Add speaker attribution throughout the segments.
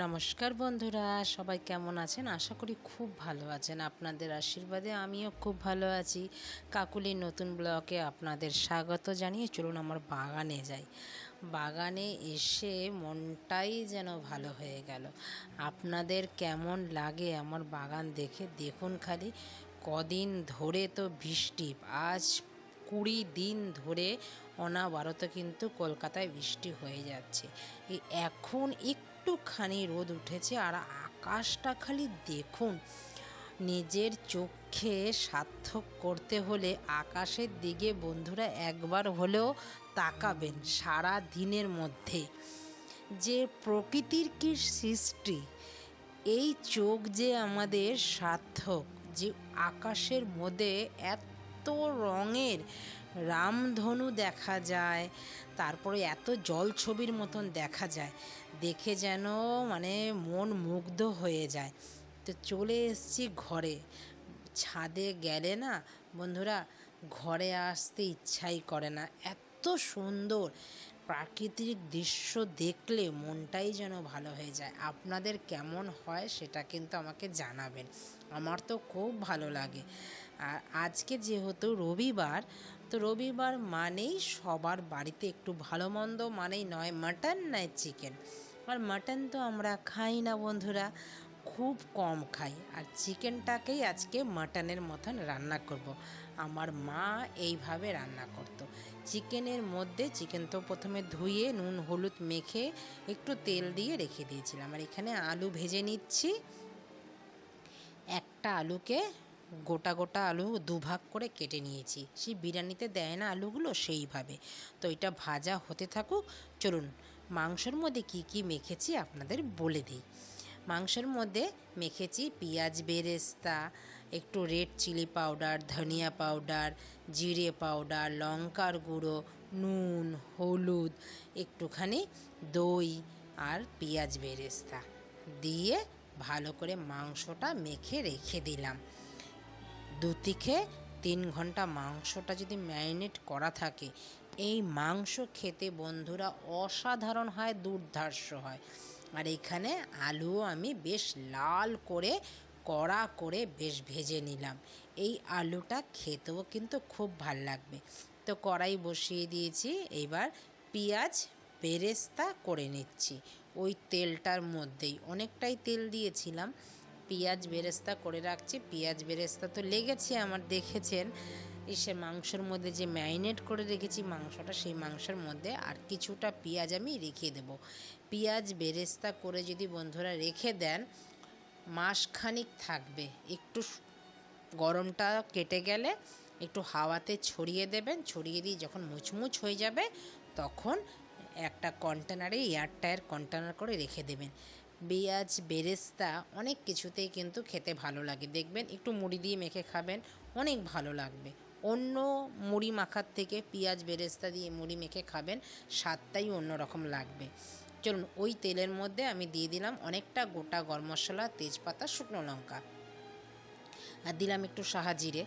Speaker 1: নমস্কার বন্ধুরা, সবাই কেমন আছেন? আশা করি খুব ভালো আছেন। আপনাদের আশীর্বাদে আমিও খুব ভালো আছি। কাকুলির নতুন ব্লকে আপনাদের স্বাগত জানিয়ে চলুন আমার বাগানে যাই। বাগানে এসে মনটাই যেন ভালো হয়ে গেল। আপনাদের কেমন লাগে আমার বাগান দেখে দেখুন খালি। কদিন ধরে তো বৃষ্টি, আজ কুড়ি দিন ধরে অনাবারত কিন্তু কলকাতায় বৃষ্টি হয়ে যাচ্ছে। এখন এখন একটুখানি রোদ উঠেছে আর আকাশটা খালি দেখুন। নিজের চোখে সার্থক করতে হলে আকাশের দিকে বন্ধুরা একবার হলেও তাকাবেন সারা দিনের মধ্যে। যে প্রকৃতির কি সৃষ্টি, এই চোখ যে আমাদের সার্থক, যে আকাশের মধ্যে এত রঙের রামধনু দেখা যায়, তারপরে এত জল ছবির মতন দেখা যায় দেখে যেন মানে মন মুগ্ধ হয়ে যায়। তো চলে এসছি ঘরে। ছাদে গেলে না বন্ধুরা ঘরে আসতে ইচ্ছাই করে না। এত সুন্দর প্রাকৃতিক দৃশ্য দেখলে মনটাই যেন ভালো হয়ে যায়। আপনাদের কেমন হয় সেটা কিন্তু আমাকে জানাবেন। আমার তো খুব ভালো লাগে। আর আজকে যেহেতু রবিবার, তো রবিবার মানেই সবার বাড়িতে একটু ভালো মন্দ মানেই নয়, মাটন নয় চিকেন। আর মাটন তো আমরা খাই না বন্ধুরা, খুব কম খাই। আর চিকেনটাকেই আজকে মাটনের মতন রান্না করব। আমার মা এইভাবে রান্না করতো। চিকেনের মধ্যে, চিকেন তো প্রথমে ধুয়ে, নুন, হলুদ মেখে একটু তেল দিয়ে রেখে দিয়েছিলাম। আর এখানে আলু ভেজে নিচ্ছি। একটা আলুকে গোটা গোটা আলু দুভাগ করে কেটে নিয়েছি। সেই বিরিয়ানিতে দেয় না আলুগুলো, সেইভাবে। তো এটা ভাজা হতে থাকুক। চলুন মাংসর মধ্যে কি কি মেখেছি আপনাদের বলে দিই। মাংসের মধ্যে মেখেছি পেঁয়াজ বেরেস্তা, একটু রেড চিলি পাউডার ধনিয়া পাউডার জিরে পাউডার লঙ্কার গুঁড়ো, নুন, হলুদ, একটুখানি দই আর পেঁয়াজ বেরেস্তা দিয়ে ভালো করে মাংসটা মেখে রেখে দিলাম। দু থেকে তিন ঘণ্টা মাংসটা যদি ম্যারিনেট করা থাকে, এই মাংস খেতে বন্ধুরা অসাধারণ হয়, দুর্ধর্ষ হয়। আর এখানে আলুও আমি বেশ লাল করে, কড়া করে বেশ ভেজে নিলাম। এই আলুটা খেতেও কিন্তু খুব ভালো লাগবে। তো কড়াই বসিয়ে দিয়েছি, এবার পেঁয়াজ বেরেস্তা করে নিচ্ছি। ওই তেলটার মধ্যেই, অনেকটাই তেল দিয়েছিলাম। পেঁয়াজ বেরেস্তা করে রাখছি। পেঁয়াজ বেরেস্তা তো লেগেছে আমার, দেখেছেন? সে মাংসর মধ্যে যে ম্যারিনেট করে রেখেছি মাংসটা, সেই মাংসের মধ্যে আর কিছুটা পেঁয়াজ আমি রেখে দেব। পেঁয়াজ বেরেস্তা করে যদি বন্ধুরা রেখে দেন, মাসখানিক থাকবে। একটু গরমটা কেটে গেলে একটু হাওয়াতে ছড়িয়ে দেবেন, ছড়িয়ে দিয়ে যখন মুচমুচ হয়ে যাবে, তখন একটা কন্টেনারে এয়ারটায়ার কন্টেনার করে রেখে দেবেন। পেঁয়াজ, বেরেস্তা অনেক কিছুতেই কিন্তু খেতে ভালো লাগে। দেখবেন একটু মুড়ি দিয়ে মেখে খাবেন, অনেক ভালো লাগবে। অন্য মুড়ি মাখার থেকে পেঁয়াজ, বেরেস্তা দিয়ে মুড়ি মেখে খাবেন, স্বাদটাই অন্যরকম লাগবে। চলুন, ওই তেলের মধ্যে আমি দিয়ে দিলাম অনেকটা গোটা গরম মশলা, তেজপাতা, শুকনো লঙ্কা। আর দিলাম একটু সাহা জিরে।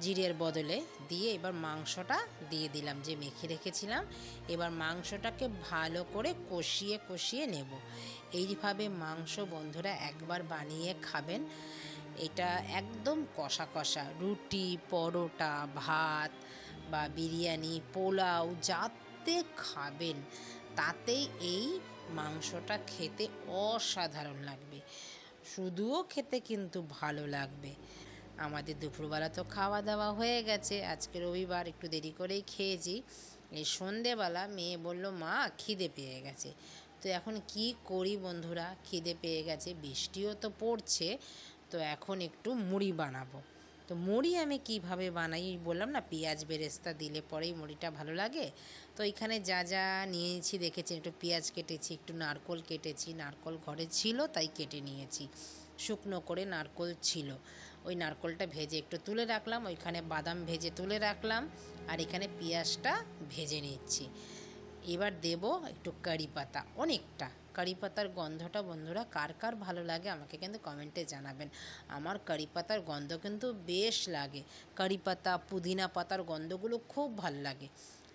Speaker 1: জিরের বদলে দিয়ে এবার মাংসটা দিয়ে দিলাম, যে মেখে রেখেছিলাম। এবার মাংসটাকে ভালো করে কষিয়ে কষিয়ে নেব। এইভাবে মাংস বন্ধুরা একবার বানিয়ে খাবেন। এটা একদম কষা কষা। রুটি, পরোটা, ভাত বা বিরিয়ানি, পোলাও, যাতে খাবেন, তাতেই এই মাংসটা খেতে অসাধারণ লাগবে। শুধুও খেতে কিন্তু ভালো লাগবে। আমাদের দুপুরবেলা তো খাওয়া দাওয়া হয়ে গেছে। আজকে রবিবার একটু দেরি করেই খেয়েছি। এই সন্ধেবেলা মেয়ে বলল, মা, খিদে পেয়ে গেছে। তো এখন কি করি বন্ধুরা? খিদে পেয়ে গেছে, বৃষ্টিও তো পড়ছে, তো এখন একটু মুড়ি বানাবো। তো মুড়ি আমি কীভাবে বানাই বললাম না, পেঁয়াজ বেরেস্তা দিলে পরেই মুড়িটা ভালো লাগে। তো এখানে যা যা নিয়েছি দেখেছি একটু পেঁয়াজ কেটেছি, একটু নারকোল কেটেছি। নারকোল ঘরে ছিল, তাই কেটে নিয়েছি। শুকনো করে নারকোল ছিল। ওই নারকোলটা ভেজে একটু তুলে রাখলাম, ওইখানে বাদাম ভেজে তুলে রাখলাম, আর এখানে পেঁয়াজটা ভেজে নিচ্ছি। এবার দেব একটু কারি পাতা, অনেকটা। কারি পাতার গন্ধটা বন্ধুরা কার কার ভালো লাগে আমাকে কিন্তু কমেন্টে জানাবেন। আমার কারি পাতার গন্ধ কিন্তু বেশ লাগে। কারি পাতা, পুদিনা পাতার গন্ধগুলো খুব ভালো লাগে।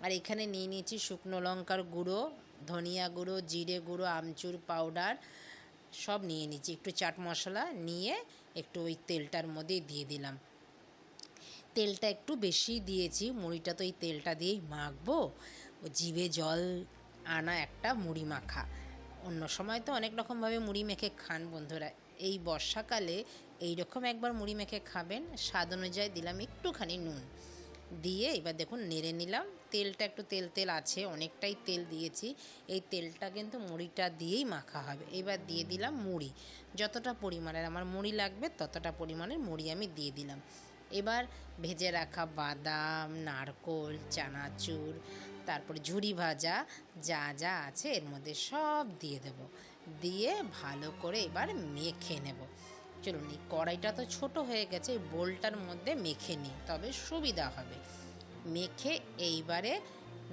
Speaker 1: আর এখানে নিয়ে নিয়েছি শুকনো লঙ্কার গুঁড়ো, ধনিয়া গুঁড়ো, জিরে গুঁড়ো, আমচুর পাউডার, সব নিয়ে নিচ্ছি একটু চাট মশলা নিয়ে একটু ওই তেলটার মধ্যে দিয়ে দিলাম। তেলটা একটু বেশি দিয়েছি, মুড়িটা তো এই তেলটা দিয়েই মাখবো। ও জিভে জল আনা একটা মুড়ি মাখা। অন্য সময় তো অনেক রকমভাবে মুড়ি মেখে খান বন্ধুরা। এই বর্ষাকালে এই রকম একবার মুড়ি মেখে খাবেন, স্বাদ অনুযায়ী দিলাম একটুখানি নুন। দিয়ে এবার দেখুন নেড়ে নিলাম। তেলটা একটু তেল তেল আছে, অনেকটাই তেল দিয়েছি। এই তেলটা কিন্তু মুড়িটা দিয়েই মাখা হবে। এবার দিয়ে দিলাম মুড়ি। যতটা পরিমাণের আমার মুড়ি লাগবে, ততটা পরিমাণের মুড়ি আমি দিয়ে দিলাম। এবার ভেজে রাখা বাদাম, নারকোল, চানাচুর, তারপর ঝুরি ভাজা, যা যা আছে এর মধ্যে সব দিয়ে দেব। দিয়ে ভালো করে এবার মেখে নেব। চলুন, এই কড়াইটা তো ছোট হয়ে গেছে, এই বোলটার মধ্যে মেখে নিই, তবে সুবিধা হবে। মেখে এইবারে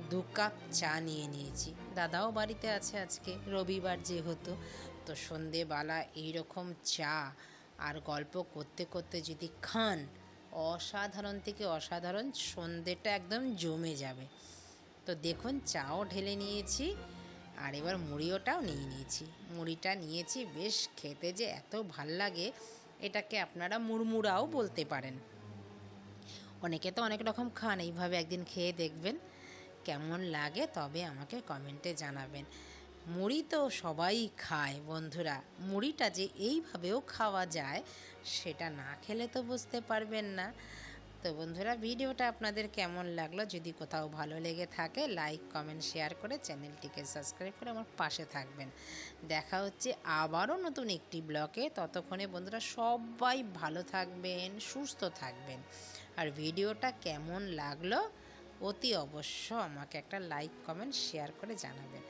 Speaker 1: দু কাপ চা নিয়ে নিয়েছি। দাদাও বাড়িতে আছে আজকে, রবিবার যেহেতু, তো সন্ধেবেলা এইরকম চা আর গল্প করতে করতে যদি খান, অসাধারণ থেকে অসাধারণ, সন্ধেটা একদম জমে যাবে। তো দেখুন, চাও ঢেলে নিয়েছি আর এবার মুড়িওটাও নিয়ে নিয়েছি। মুড়িটা নিয়েছি, বেশ খেতে যে এত ভালো লাগে, এটাকে আপনারা মুড়মুড়াও বলতে পারেন। অনেকে তো অনেক রকম খান, এইভাবে একদিন খেয়ে দেখবেন, কেমন লাগে তবে আমাকে কমেন্টে জানাবেন। মুড়ি তো সবাই খায় বন্ধুরা, মুড়িটা যে এইভাবেও খাওয়া যায়, সেটা না খেলে তো বুঝতে পারবেন না। তো বন্ধুরা, ভিডিওটা আপনাদের কেমন লাগল? যদি কোথাও ভালো লেগে থাকে লাইক কমেন্ট শেয়ার করে চ্যানেলটিকে সাবস্ক্রাইব করে আমার পাশে থাকবেন। দেখা হচ্ছে আবারও নতুন একটি ব্লকে ততক্ষণে বন্ধুরা, সবাই ভালো থাকবেন, সুস্থ থাকবেন। আর ভিডিওটা কেমন লাগল, অতি অবশ্য আমাকে একটা লাইক কমেন্ট শেয়ার করে জানাবেন।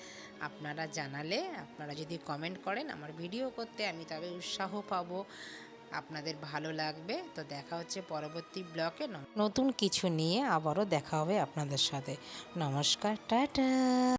Speaker 1: আপনারা জানালে, আপনারা যদি কমেন্ট করেন, আমার ভিডিও করতে আমি তবে উৎসাহ পাবো। আপনাদের ভালো লাগবে। তো দেখা হচ্ছে পরবর্তী ব্লকে। নতুন কিছু নিয়ে আবারও দেখা হবে আপনাদের সাথে। নমস্কার, টাটা!